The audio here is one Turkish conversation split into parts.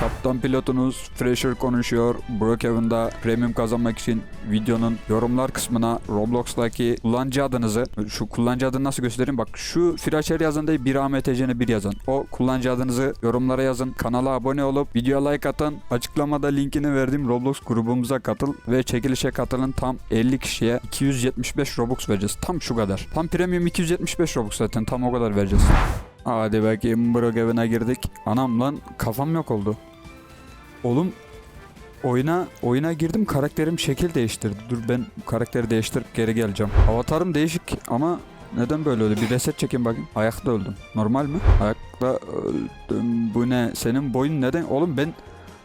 Kaptan pilotunuz Fresher konuşuyor. Brookhaven'da premium kazanmak için videonun yorumlar kısmına Roblox'taki kullanıcı adınızı şu kullanıcı adını nasıl göstereyim bak şu Fresher yazın değil bir AMTC'ne bir yazın. O kullanıcı adınızı yorumlara yazın. Kanala abone olup videoya like atın. Açıklamada linkini verdiğim Roblox grubumuza katıl ve çekilişe katılın. Tam 50 kişiye 275 Robux vereceğiz. Tam şu kadar. Tam premium 275 Robux zaten tam o kadar vereceğiz. Hadi bakayım Brookhaven'a girdik. Anam lan kafam yok oldu. Oğlum oyuna oyuna girdim karakterim şekil değiştirdi. Dur ben karakteri değiştirip geri geleceğim. Avatarım değişik ama neden böyle öyle? Bir reset çekeyim bakayım. Ayakta öldüm. Normal mi? Ayakta öldüm. Bu ne? Senin boyun neden? Oğlum ben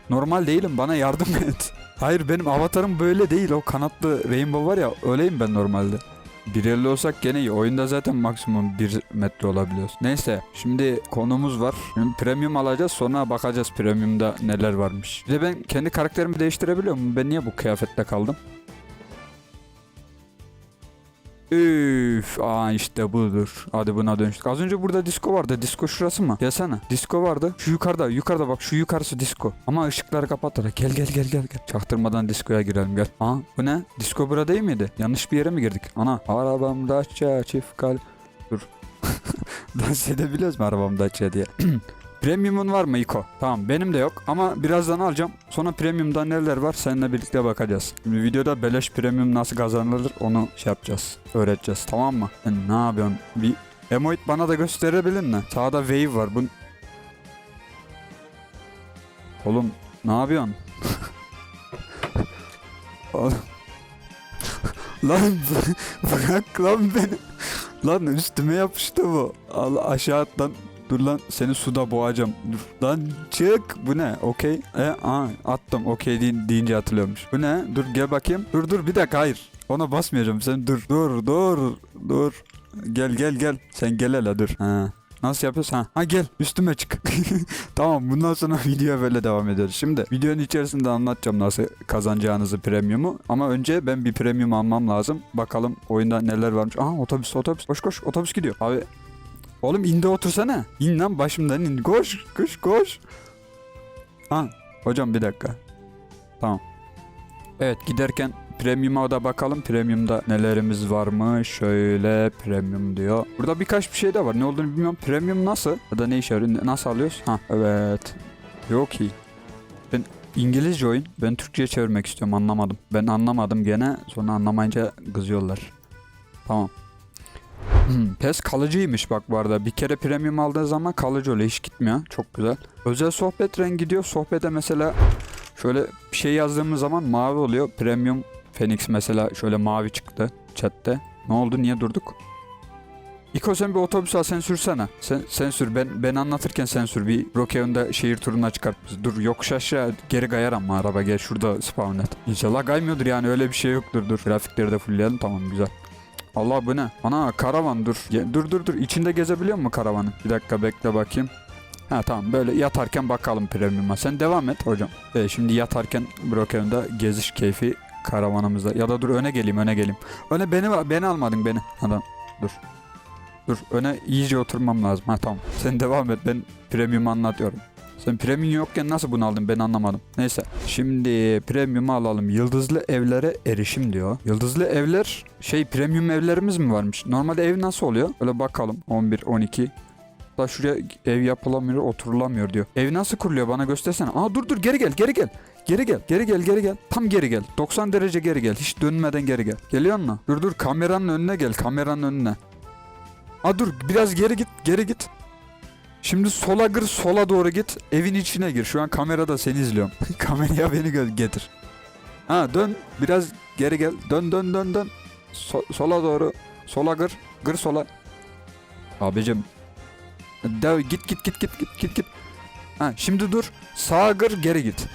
normal değilim. Bana yardım et. Hayır benim avatarım böyle değil. O kanatlı rainbow var ya öyleyim ben normalde. 1.50 olsak gene iyi. Oyunda zaten maksimum 1 metre olabiliyoruz. Neyse şimdi konumuz var. Şimdi premium alacağız sonra bakacağız premiumda neler varmış. Bir de ben kendi karakterimi değiştirebiliyor muyum? Ben niye bu kıyafette kaldım? Üf, aa işte budur. Hadi buna dönüştük. Az önce burada disco vardı. Disco şurası mı? Gelsene. Disco vardı. Şu yukarıda, yukarıda bak şu yukarısı disco. Ama ışıkları kapattılar. Gel gel gel gel gel. Çaktırmadan discoya girelim gel. Aa bu ne? Disco burada değil miydi? Yanlış bir yere mi girdik? Ana arabamda çift kal. Dur. Dans edebiliyoruz mu arabamda diye? Premium'un var mı İko? Tamam benim de yok ama birazdan alacağım. Sonra Premium'da neler var seninle birlikte bakacağız. Şimdi videoda beleş Premium nasıl kazanılır onu şey yapacağız. Öğreteceğiz tamam mı? Sen ne yapıyorsun? Bir Emoid bana da gösterebilir mi? Sağda Wave var. Bu... Oğlum ne yapıyorsun? Lan bırak lan beni. Lan üstüme yapıştı bu. Al aşağı at lan. Dur lan seni suda boğacağım. Dur lan çık. Bu ne? Okey. E aa attım. Okey deyin- deyince hatırlıyormuş. Bu ne? Dur gel bakayım. Dur dur bir dakika hayır. Ona basmayacağım. Sen dur. Dur dur dur. Gel gel gel. Sen gel hele dur. Ha. Nasıl yapıyorsun? Ha, ha gel üstüme çık. tamam bundan sonra videoya böyle devam ediyoruz. Şimdi videonun içerisinde anlatacağım nasıl kazanacağınızı premiumu. Ama önce ben bir premium almam lazım. Bakalım oyunda neler varmış. Aha otobüs otobüs. Koş koş otobüs gidiyor. Abi Oğlum indi otursana. İn lan başımdan in. Koş koş koş. Ha hocam bir dakika. Tamam. Evet giderken Premium'a da bakalım. Premium'da nelerimiz var mı? Şöyle Premium diyor. Burada birkaç bir şey de var. Ne olduğunu bilmiyorum. Premium nasıl? Ya da ne işe yarıyor? Nasıl alıyoruz? Ha evet. Yok ki. Ben İngilizce oyun. Ben Türkçe'ye çevirmek istiyorum. Anlamadım. Ben anlamadım gene. Sonra anlamayınca kızıyorlar. Tamam. Hmm, PES kalıcıymış bak bu arada. Bir kere premium aldığı zaman kalıcı oluyor. Hiç gitmiyor. Çok güzel. Özel sohbet rengi diyor. Sohbete mesela şöyle bir şey yazdığımız zaman mavi oluyor. Premium Phoenix mesela şöyle mavi çıktı chatte. Ne oldu? Niye durduk? İko sen bir otobüs al sen sürsene. Sen, sen sür. Ben, ben anlatırken sen sür. Bir Brookhaven'da şehir turuna çıkart. Dur yokuş aşağı geri kayar ama araba gel şurada spawn et. İnşallah kaymıyordur yani öyle bir şey yoktur. Dur grafikleri de fullleyelim tamam güzel. Allah bu ne? Ana karavan dur. Ge- dur dur dur. İçinde gezebiliyor mu karavanın? Bir dakika bekle bakayım. Ha tamam böyle yatarken bakalım premium'a. Sen devam et hocam. Evet, şimdi yatarken Brookhaven'da geziş keyfi karavanımızda. Ya da dur öne geleyim öne geleyim. Öne beni beni almadın beni. Adam dur. Dur öne iyice oturmam lazım. Ha tamam. Sen devam et ben premium anlatıyorum. Sen premium yokken nasıl bunu aldın ben anlamadım. Neyse. Şimdi premium'u alalım. Yıldızlı evlere erişim diyor. Yıldızlı evler şey premium evlerimiz mi varmış? Normalde ev nasıl oluyor? Öyle bakalım. 11, 12. Da şuraya ev yapılamıyor, oturulamıyor diyor. Ev nasıl kuruluyor bana göstersene. Aa dur dur geri gel, geri gel. Geri gel, geri gel, geri gel. Tam geri gel. 90 derece geri gel. Hiç dönmeden geri gel. Geliyor mu? Dur dur kameranın önüne gel, kameranın önüne. Aa dur biraz geri git, geri git. Şimdi sola gir, sola doğru git. Evin içine gir. Şu an kamerada seni izliyorum. Kameraya beni getir. Ha dön. Biraz geri gel. Dön dön dön dön. So- sola doğru. Sola gır. Gır sola. Abicim. Dev git git git git git git git. Ha şimdi dur. Sağa gır geri git.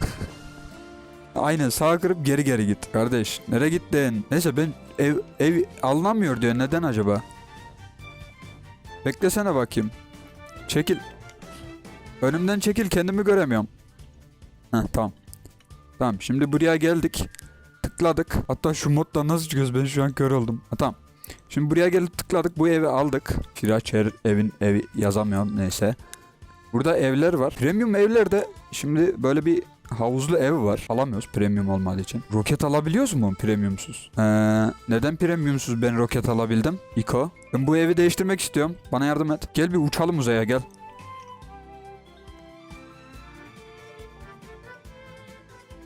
Aynen sağa kırıp geri geri git. Kardeş nereye gittin? Neyse ben ev ev alınamıyor diyor. Neden acaba? Beklesene bakayım. Çekil. Önümden çekil kendimi göremiyorum. Heh tamam. Tamam şimdi buraya geldik. Tıkladık. Hatta şu modda nasıl çıkıyoruz ben şu an kör oldum. Ha, tamam. Şimdi buraya gelip tıkladık bu evi aldık. Firaçer evin evi yazamıyorum neyse. Burada evler var. Premium evlerde şimdi böyle bir havuzlu ev var. Alamıyoruz premium olmadığı için. Roket alabiliyoruz mu premiumsuz? Ee, neden premiumsuz ben roket alabildim? İko. Ben bu evi değiştirmek istiyorum. Bana yardım et. Gel bir uçalım uzaya gel.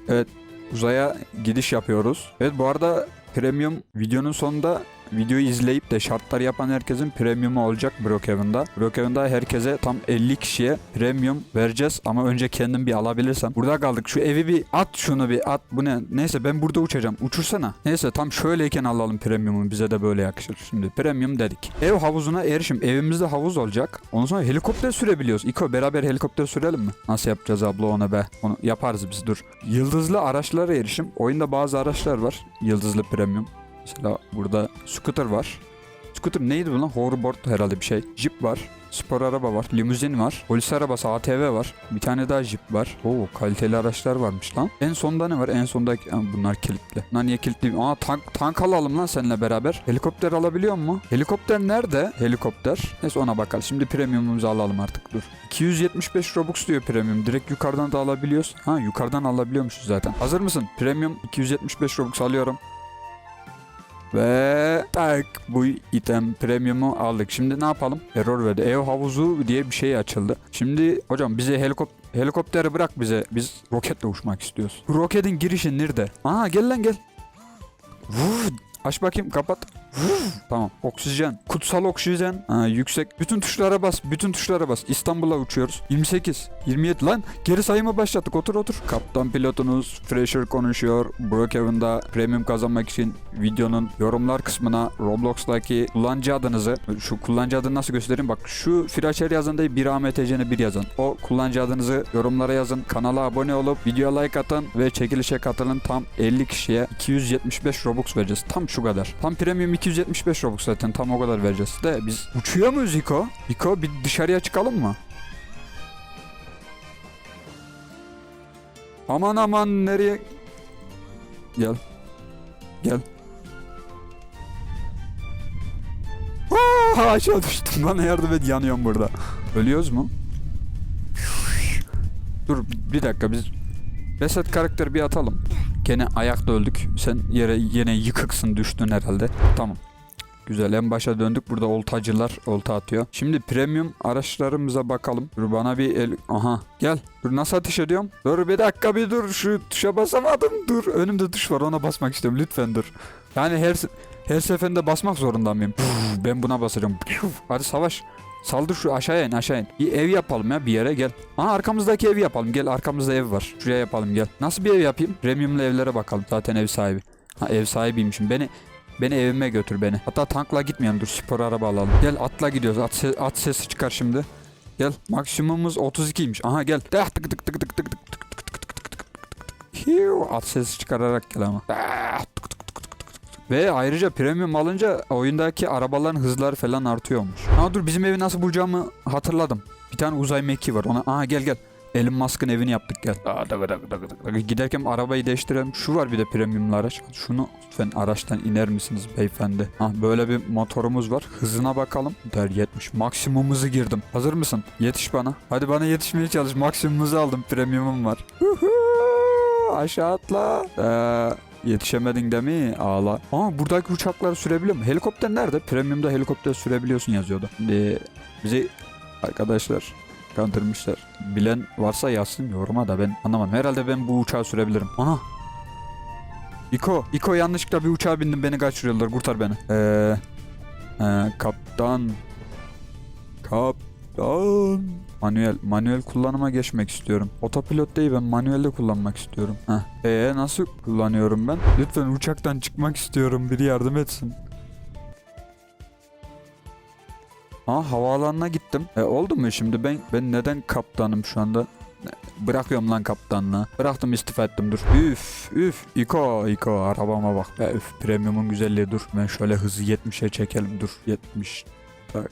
Evet uzaya gidiş yapıyoruz. Evet bu arada premium videonun sonunda videoyu izleyip de şartlar yapan herkesin premiumu olacak Brookhaven'da. Brookhaven'da herkese tam 50 kişiye premium vereceğiz ama önce kendim bir alabilirsem. Burada kaldık. Şu evi bir at şunu bir at. Bu ne? Neyse ben burada uçacağım. Uçursana. Neyse tam şöyleyken alalım premiumu. Bize de böyle yakışır. Şimdi premium dedik. Ev havuzuna erişim. Evimizde havuz olacak. Ondan sonra helikopter sürebiliyoruz. İko beraber helikopter sürelim mi? Nasıl yapacağız abla ona be? Onu yaparız biz dur. Yıldızlı araçlara erişim. Oyunda bazı araçlar var. Yıldızlı premium. Mesela burada scooter var. Scooter neydi bu lan? Hoverboard herhalde bir şey. Jeep var. Spor araba var. Limuzin var. Polis arabası ATV var. Bir tane daha Jeep var. Oo kaliteli araçlar varmış lan. En sonda ne var? En sonda bunlar kilitli. Bunlar niye kilitli? Aa tank, tank alalım lan seninle beraber. Helikopter alabiliyor mu? Helikopter nerede? Helikopter. Neyse ona bakalım. Şimdi premiumumuzu alalım artık dur. 275 Robux diyor premium. Direkt yukarıdan da alabiliyoruz. Ha yukarıdan alabiliyormuşuz zaten. Hazır mısın? Premium 275 Robux alıyorum. Ve tak bu item premium'u aldık. Şimdi ne yapalım? Error verdi. Ev havuzu diye bir şey açıldı. Şimdi hocam bize helikop helikopteri bırak bize. Biz roketle uçmak istiyoruz. Roketin girişi nerede? Aa gel lan gel. Vuu, aç bakayım kapat. Tamam. Oksijen. Kutsal oksijen. Ha, yüksek. Bütün tuşlara bas. Bütün tuşlara bas. İstanbul'a uçuyoruz. 28. 27 lan. Geri sayımı başlattık. Otur otur. Kaptan pilotunuz Frasier konuşuyor. Brookhaven'da premium kazanmak için videonun yorumlar kısmına Roblox'taki kullanıcı adınızı şu kullanıcı adını nasıl göstereyim? Bak şu Frasier yazan değil bir AMTC'ne bir yazın. O kullanıcı adınızı yorumlara yazın. Kanala abone olup videoya like atın ve çekilişe katılın. Tam 50 kişiye 275 Robux vereceğiz. Tam şu kadar. Tam premium 275 Robux zaten. Tam o kadar vereceğiz. De biz uçuyor muyuz İko? İko bir dışarıya çıkalım mı? Aman aman nereye? Gel. Gel. Aa, aşağı düştüm. Bana yardım et yanıyorum burada. Ölüyoruz mu? Dur bir dakika biz Reset karakteri bir atalım. Gene ayakta öldük. Sen yere yine yıkıksın düştün herhalde. Tamam. Güzel en başa döndük. Burada oltacılar olta atıyor. Şimdi premium araçlarımıza bakalım. Dur bana bir el... Aha gel. Dur nasıl ateş ediyorum? Dur bir dakika bir dur. Şu tuşa basamadım. Dur önümde tuş var ona basmak istiyorum. Lütfen dur. Yani her her seferinde basmak zorunda mıyım? Puf, ben buna basacağım. Puf, Hadi savaş. Saldır şu aşağıya in aşağı in. Bir ev yapalım ya bir yere gel. Aha arkamızdaki evi yapalım. Gel arkamızda ev var. Şuraya yapalım gel. Nasıl bir ev yapayım? Premiumlu evlere bakalım. Zaten ev sahibi. Ha ev sahibiymişim. Beni Beni evime götür beni. Hatta tankla gitmeyelim dur spor araba alalım. Gel atla gidiyoruz. At, se- at sesi çıkar şimdi. Gel maksimumumuz 32'ymiş. Aha gel. Tık tık tık tık tık tık tık tık tık tık tık tık tık. Hiu, At sesi çıkararak gel ama. Ah, tık tık Ve ayrıca premium alınca oyundaki arabaların hızları falan artıyormuş. Ha dur bizim evi nasıl bulacağımı hatırladım. Bir tane uzay mekiği var. Ona aha gel gel. Elon Musk'ın evini yaptık gel. Aa, dak, dak, dak, dak. Giderken arabayı değiştirelim. Şu var bir de premiumlu araç. Şunu lütfen araçtan iner misiniz beyefendi? Ah böyle bir motorumuz var. Hızına bakalım. Der 70. Maksimumumuzu girdim. Hazır mısın? Yetiş bana. Hadi bana yetişmeye çalış. Maksimumumuzu aldım. Premiumum var. Huhu! Aşağı atla. Ee, yetişemedin de mi? Ağla. Aa buradaki uçakları sürebiliyor mu? Helikopter nerede? Premium'da helikopter sürebiliyorsun yazıyordu. Ee, bizi arkadaşlar kandırmışlar. Bilen varsa yazsın yoruma da ben anlamadım. Herhalde ben bu uçağı sürebilirim. Aha. İko, İko yanlışlıkla bir uçağa bindim beni kaçırıyorlar kurtar beni. Ee, kaptan kaptan manuel manuel kullanıma geçmek istiyorum. Otopilot değil ben manuelde kullanmak istiyorum. Heh. Ee nasıl kullanıyorum ben? Lütfen uçaktan çıkmak istiyorum biri yardım etsin. Aa havaalanına gittim. E, oldu mu şimdi ben ben neden kaptanım şu anda? Bırakıyorum lan kaptanlığı. Bıraktım istifa ettim dur. Üf üf İko İko arabama bak. be üf premiumun güzelliği dur. Ben şöyle hızı 70'e çekelim dur. 70. Tak.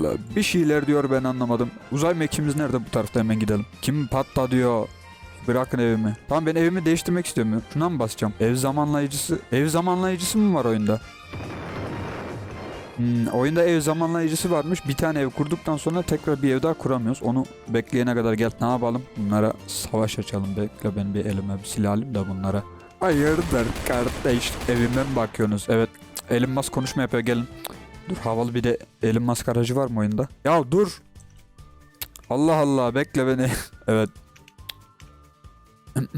Allah bir şeyler diyor ben anlamadım. Uzay mekiğimiz nerede bu tarafta hemen gidelim. Kim patta diyor. Bırakın evimi. Tamam ben evimi değiştirmek istiyorum. Şuna mı basacağım? Ev zamanlayıcısı. Ev zamanlayıcısı mı var oyunda? Hmm, oyunda ev zamanlayıcısı varmış. Bir tane ev kurduktan sonra tekrar bir ev daha kuramıyoruz. Onu bekleyene kadar gel ne yapalım? Bunlara savaş açalım. Bekle ben bir elime bir silah alayım da bunlara. Hayırdır kardeş evime mi bakıyorsunuz? Evet Elon Musk konuşma yapıyor gelin. Dur havalı bir de Elon Musk aracı var mı oyunda? Ya dur. Allah Allah bekle beni. evet.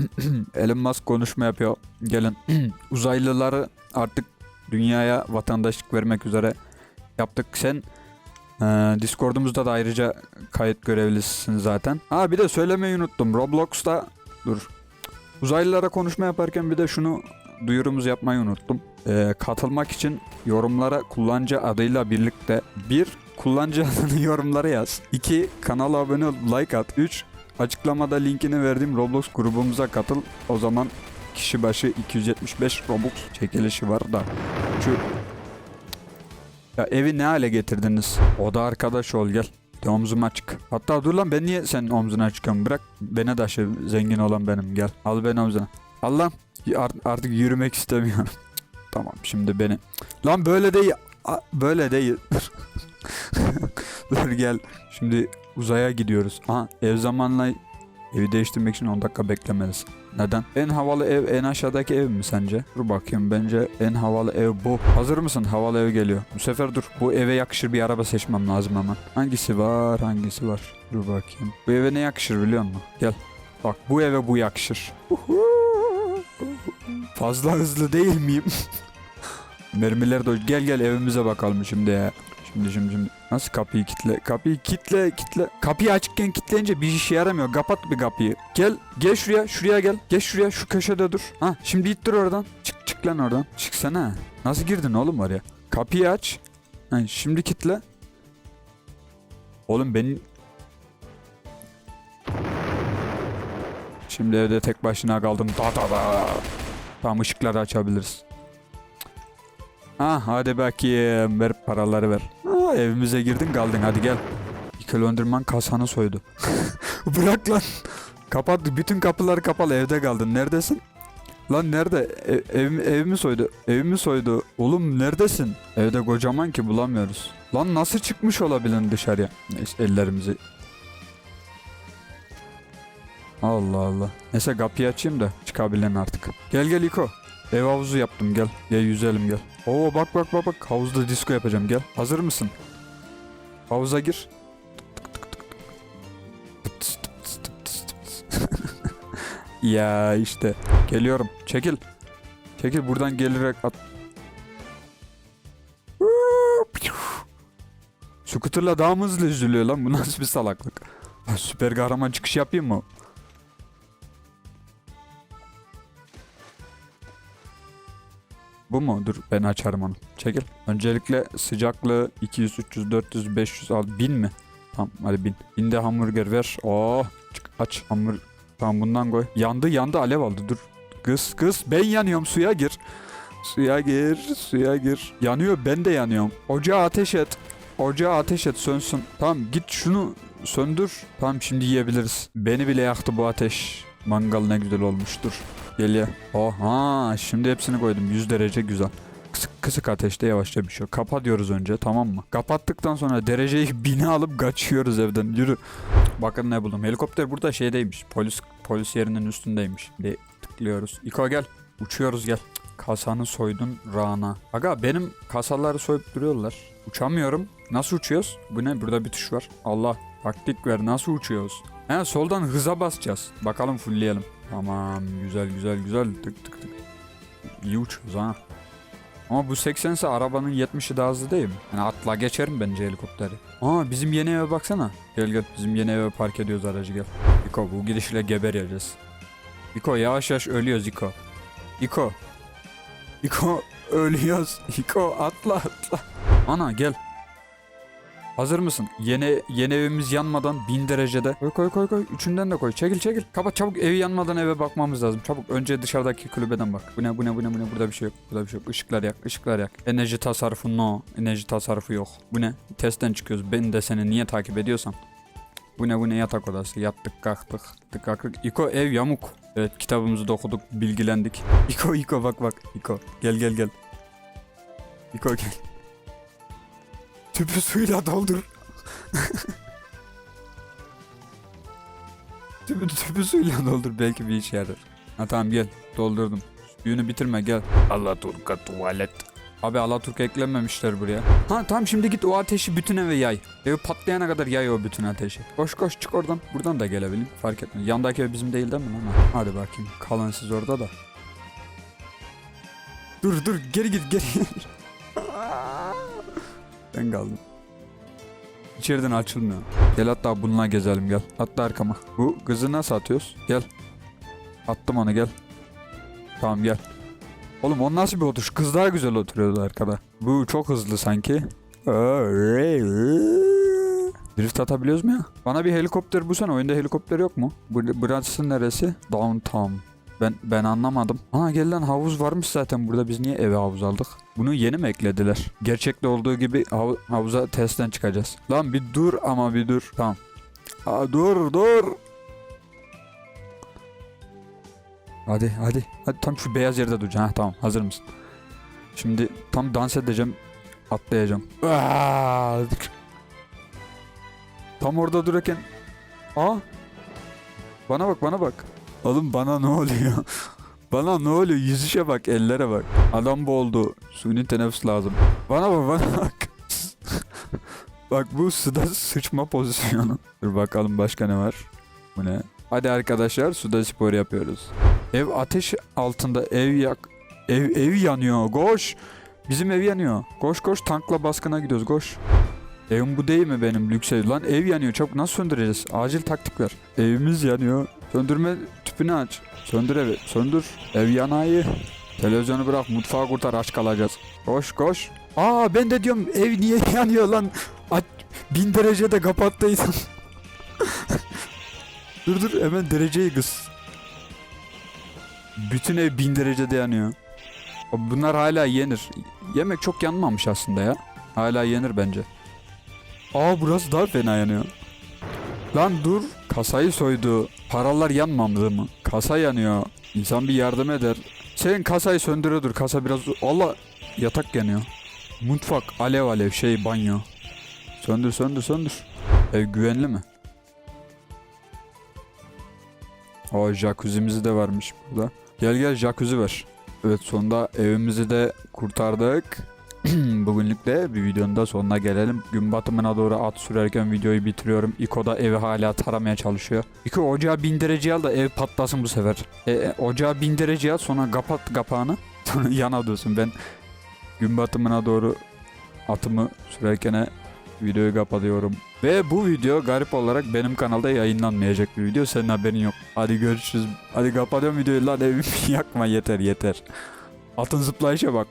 Elon Musk konuşma yapıyor. Gelin. Uzaylıları artık dünyaya vatandaşlık vermek üzere yaptık. Sen eee, Discord'umuzda da ayrıca kayıt görevlisisin zaten. Ha bir de söylemeyi unuttum. Roblox'ta dur. Uzaylılara konuşma yaparken bir de şunu duyurumuzu yapmayı unuttum. Eee, katılmak için yorumlara kullanıcı adıyla birlikte bir kullanıcı adını yorumlara yaz. 2 kanala abone ol, like at. 3 açıklamada linkini verdiğim Roblox grubumuza katıl. O zaman kişi başı 275 Robux çekilişi var da şu ya evi ne hale getirdiniz? O da arkadaş ol gel. De omzum açık. Hatta dur lan ben niye senin omzuna çıkıyorum? Bırak beni taşı zengin olan benim gel. Al beni omzuna. Al lan. Art- artık yürümek istemiyorum. Tamam şimdi beni. Lan böyle değil. Böyle değil. dur gel. Şimdi uzaya gidiyoruz. Aha ev zamanla evi değiştirmek için 10 dakika beklemelisin. Neden? En havalı ev en aşağıdaki ev mi sence? Dur bakayım bence en havalı ev bu. Hazır mısın? Havalı ev geliyor. Bu sefer dur. Bu eve yakışır bir araba seçmem lazım hemen. Hangisi var? Hangisi var? Dur bakayım. Bu eve ne yakışır biliyor musun? Gel. Bak bu eve bu yakışır. Fazla hızlı değil miyim? Mermiler de gel gel evimize bakalım şimdi ya. Şimdi şimdi şimdi nasıl kapıyı kitle? Kapıyı kitle kitle. Kapıyı açıkken kitleyince bir işe yaramıyor. Kapat bir kapıyı. Gel gel şuraya şuraya gel. Gel şuraya şu köşede dur. Ha şimdi ittir oradan. Çık çık lan oradan. Çıksana. Nasıl girdin oğlum oraya? Kapıyı aç. Ha, şimdi kitle. Oğlum benim Şimdi evde tek başına kaldım. Da da da. Tamam ışıkları açabiliriz. Ha hadi bakayım ver paraları ver. Ha, evimize girdin kaldın hadi gel. İki Londraman kasanı soydu. Bırak lan. Kapat bütün kapıları kapalı evde kaldın. Neredesin? Lan nerede? Ev, ev, evimi soydu. Evimi soydu. Oğlum neredesin? Evde kocaman ki bulamıyoruz. Lan nasıl çıkmış olabilir dışarıya? Neyse ellerimizi. Allah Allah. Neyse kapıyı açayım da çıkabilen artık. Gel gel İko. Ev havuzu yaptım gel. Gel yüzelim gel. Oo bak bak bak bak havuzda disco yapacağım gel. Hazır mısın? Havuza gir. ya işte geliyorum. Çekil. Çekil buradan gelerek at. Scooter'la daha mı hızlı üzülüyor lan? Bu nasıl bir salaklık? Süper kahraman çıkış yapayım mı? Bu mu? Dur ben açarım onu. Çekil. Öncelikle sıcaklığı 200, 300, 400, 500 al. 1000 mi? Tamam hadi 1000. 1000 de hamburger ver. Oh çık aç hamburger. Tamam bundan koy. Yandı yandı alev aldı dur. Kız kız ben yanıyorum suya gir. Suya gir suya gir. Yanıyor ben de yanıyorum. Ocağa ateş et. Ocağa ateş et sönsün. Tamam git şunu söndür. Tamam şimdi yiyebiliriz. Beni bile yaktı bu ateş. Mangal ne güzel olmuştur. Geliyor. Oha şimdi hepsini koydum. 100 derece güzel. Kısık, kısık ateşte yavaşça bir şey. Kapa diyoruz önce tamam mı? Kapattıktan sonra dereceyi bine alıp kaçıyoruz evden. Yürü. Bakın ne buldum. Helikopter burada şeydeymiş. Polis polis yerinin üstündeymiş. Bir tıklıyoruz. İko gel. Uçuyoruz gel. Kasanı soydun Rana. Aga benim kasaları soyup duruyorlar. Uçamıyorum. Nasıl uçuyoruz? Bu ne? Burada bir tuş var. Allah. Taktik ver. Nasıl uçuyoruz? He soldan hıza basacağız. Bakalım fullleyelim. Tamam güzel güzel güzel tık tık tık. İyi uçuyoruz ha. Ama bu 80 ise arabanın 70'i daha hızlı değil mi? Yani atla geçerim bence helikopteri. Aa bizim yeni eve baksana. Gel gel bizim yeni eve park ediyoruz aracı gel. İko bu gidişle gebereceğiz. İko yavaş yavaş ölüyoruz İko. İko. İko ölüyoruz. İko atla atla. Ana gel. Hazır mısın? Yeni yeni evimiz yanmadan 1000 derecede. Koy koy koy koy. Üçünden de koy. Çekil çekil. Kapat çabuk evi yanmadan eve bakmamız lazım. Çabuk önce dışarıdaki kulübeden bak. Bu ne bu ne bu ne bu ne burada bir şey yok. Burada bir şey yok. Işıklar yak ışıklar yak. Enerji tasarrufu no. Enerji tasarrufu yok. Bu ne? Testten çıkıyoruz. Ben de seni niye takip ediyorsam. Bu ne bu ne yatak odası. Yattık kalktık. Yattık kalktık. İko ev yamuk. Evet kitabımızı da okuduk. Bilgilendik. İko İko bak bak. İko gel gel gel. İko gel. Tüpü suyla doldur. tüpü, tüpü suyla doldur belki bir işe yarar. Ha tamam gel doldurdum. Suyunu bitirme gel. Alaturka tuvalet. Abi Alaturka eklenmemişler buraya. Ha tamam şimdi git o ateşi bütün eve yay. Ev patlayana kadar yay o bütün ateşi. Koş koş çık oradan. Buradan da gelebilin. Fark etmez. Yandaki ev bizim değil değil mi lan? Hadi bakayım. Kalın siz orada da. Dur dur geri git geri git. ben kaldım. İçeriden açılmıyor. Gel hatta bununla gezelim gel. Atla arkama. Bu kızı nasıl atıyoruz? Gel. Attım onu gel. Tamam gel. Oğlum o nasıl bir oturuş? Kız daha güzel oturuyordu arkada. Bu çok hızlı sanki. Drift atabiliyoruz mu ya? Bana bir helikopter bulsana. Oyunda helikopter yok mu? Bu- Burası neresi? Downtown. Ben ben anlamadım. Ana gel lan havuz varmış zaten burada. Biz niye eve havuz aldık? Bunu yeni mi eklediler? Gerçekte olduğu gibi hav- havuza testten çıkacağız. Lan bir dur ama bir dur. Tamam. Aa, dur dur. Hadi hadi. Hadi tam şu beyaz yerde duracaksın. Ha, tamam hazır mısın? Şimdi tam dans edeceğim. Atlayacağım. Aa! Tam orada dururken. Aa! Bana bak bana bak. Oğlum bana ne oluyor? bana ne oluyor? Yüzüşe bak, ellere bak. Adam boğuldu. Suni teneffüs lazım. Bana bak bana bak. bak bu suda sıçma pozisyonu. Dur bakalım başka ne var? Bu ne? Hadi arkadaşlar suda spor yapıyoruz. Ev ateş altında ev yak ev ev yanıyor. Koş. Bizim ev yanıyor. Koş koş tankla baskına gidiyoruz. Koş. Evim bu değil mi benim lüks ev? Lan ev yanıyor. Çabuk nasıl söndüreceğiz? Acil taktik ver. Evimiz yanıyor. Söndürme tüpünü aç. Söndür evi. Söndür. Ev yanayı. Televizyonu bırak. Mutfağı kurtar. Aç kalacağız. Koş koş. Aa ben de diyorum ev niye yanıyor lan? Aç, bin derecede kapattıydın. dur dur hemen dereceyi kız. Bütün ev bin derecede yanıyor. Bunlar hala yenir. Yemek çok yanmamış aslında ya. Hala yenir bence. Aa burası daha fena yanıyor. Lan dur. Kasayı soydu. Paralar yanmadı mı? Kasa yanıyor. İnsan bir yardım eder. Senin kasayı söndürüyordur. Kasa biraz... Allah yatak yanıyor. Mutfak alev alev şey banyo. Söndür söndür söndür. Ev güvenli mi? O jacuzzi'miz de varmış burada. Gel gel jacuzzi ver. Evet sonunda evimizi de kurtardık. Bugünlük de bir videonun da sonuna gelelim. Gün batımına doğru at sürerken videoyu bitiriyorum. İko da evi hala taramaya çalışıyor. İko ocağı bin dereceye al da ev patlasın bu sefer. E, e, ocağı bin dereceye al sonra kapat kapağını. Sonra yana dursun. Ben gün batımına doğru atımı sürerken videoyu kapatıyorum. Ve bu video garip olarak benim kanalda yayınlanmayacak bir video. Senin haberin yok. Hadi görüşürüz. Hadi kapatıyorum videoyu lan evimi yakma yeter yeter. Atın zıplayışa bak.